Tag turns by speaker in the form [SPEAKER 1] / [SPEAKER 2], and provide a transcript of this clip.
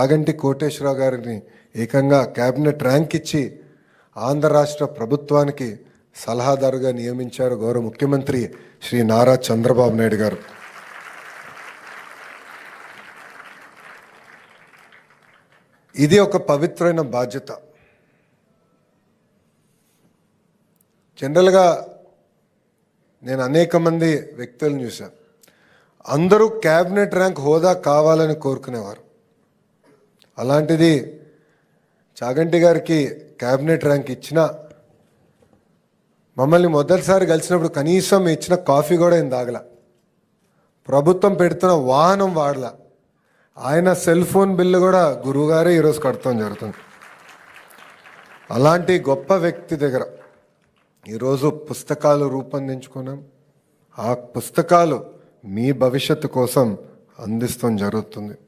[SPEAKER 1] ఆగంటి కోటేశ్వరరావు గారిని ఏకంగా cabinet rank ఇచ్చి ఆంధ్ర రాష్ట్ర ప్రభుత్వానికి సలహాదారుగా నియమించారు గౌరవ ముఖ్యమంత్రి శ్రీ నారా చంద్రబాబు నాయుడు గారు. ఇది ఒక పవిత్రమైన బాధ్యత. జనరల్గా నేను అనేక మంది వ్యక్తులను చూశాను. అందరూ క్యాబినెట్ ర్యాంక్ హోదా కావాలని కోరుకునేవారు. అలాంటిది చాగంటి గారికి క్యాబినెట్ ర్యాంక్ ఇచ్చిన మమ్మల్ని మొదటిసారి కలిసినప్పుడు కనీసం ఇచ్చిన కాఫీ కూడా ఏం తాగల. ప్రభుత్వం పెడుతున్న వాహనం వాడల. ఆయన సెల్ ఫోన్ బిల్లు కూడా గురువుగారే ఈరోజు కడతాం జరుగుతుంది. అలాంటి గొప్ప వ్యక్తి దగ్గర ఈరోజు పుస్తకాలు రూపొందించుకున్నాం. ఆ పుస్తకాలు మీ భవిష్యత్తు కోసం అందిస్తాం జరుగుతుంది.